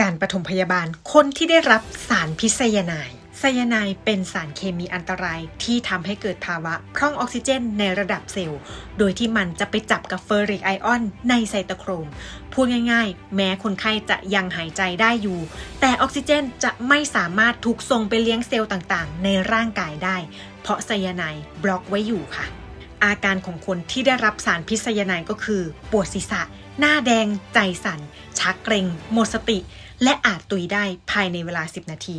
การปฐมพยาบาลคนที่ได้รับสารพิษไซยาไนด์ไซยาไนด์เป็นสารเคมีอันตรายที่ทำให้เกิดภาวะ พร่องออกซิเจนในระดับเซลล์ โดยที่มันจะไปจับกับเฟอริกไอออนในไซโตโครม พูดง่ายๆ แม้คนไข้จะยังหายใจได้อยู่ แต่ออกซิเจนจะไม่สามารถถูกส่งไปเลี้ยงเซลล์ต่างๆ ในร่างกายได้ เพราะไซยาไนด์บล็อกไว้อยู่ค่ะ อาการของคนที่ได้รับสารพิษไซยาไนด์ก็คือ ปวดศีรษะ หน้าแดง ใจสั่น ชักเกร็ง หมดสติ และอาจตุยได้ภายในเวลา 10 นาที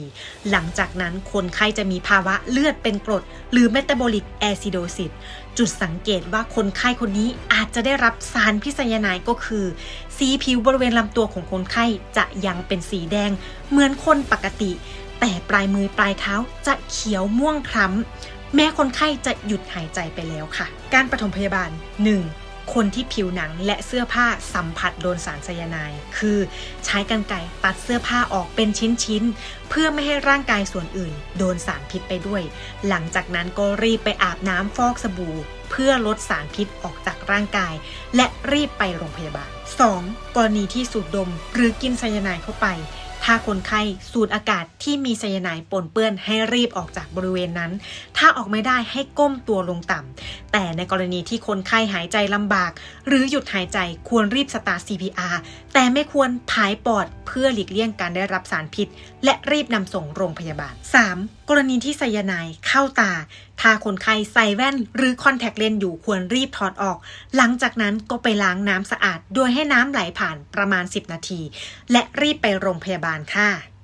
หลังจากนั้นคนไข้จะมีภาวะเลือดเป็นกรด หรือเมตาบอลิกแอซิโดซิสจุดสังเกตว่าคนไข้คนนี้อาจจะได้รับสารพิษยานด์ก็คือ สีผิวบริเวณลำตัวของคนไข้จะยังเป็นสีแดง เหมือนคนปกติ แต่ปลายมือปลายเท้าจะเขียวม่วงคล้ำ แม้คนไข้จะหยุดหายใจไปแล้วค่ะ การปฐมพยาบาล 1. คนที่ผิวหนังและเสื้อผ้าสัมผัสโดนสารไซยาไนด์คือใช้กรรไกรตัดเสื้อผ้าออกเป็นชิ้นๆ เพื่อไม่ให้ร่างกายส่วนอื่น โดนสารพิษไปด้วย หลังจากนั้นก็รีบไปอาบน้ำฟอกสบู่ เพื่อลดสารพิษออกจากร่างกาย และรีบไปโรงพยาบาล 2. กรณีที่สูดดมหรือกินไซยาไนด์เข้าไป ถ้าคนไข้สูดอากาศที่มีไซยาไนด์ปนเปื้อนให้รีบออกจากบริเวณนั้น ถ้าออกไม่ได้ให้ก้มตัวลงต่ำ แต่ในกรณีที่คนไข้หายใจลำบาก หรือหยุดหายใจควรรีบสตาร์ CPR แต่ไม่ควรผายปอดเพื่อหลีกเลี่ยงการได้รับสารพิษ และรีบนำส่งโรงพยาบาล 3. กรณีที่ไซยาไนด์เข้าตา ถ้าคนไข้ใส่แว่น หรือคอนแทคเลนส์อยู่ควรรีบถอดออก หลังจากนั้นก็ไปล้างน้ำสะอาด โดยให้น้ำไหลผ่านประมาณ 10 นาที และรีบไปโรงพยาบาลค่ะ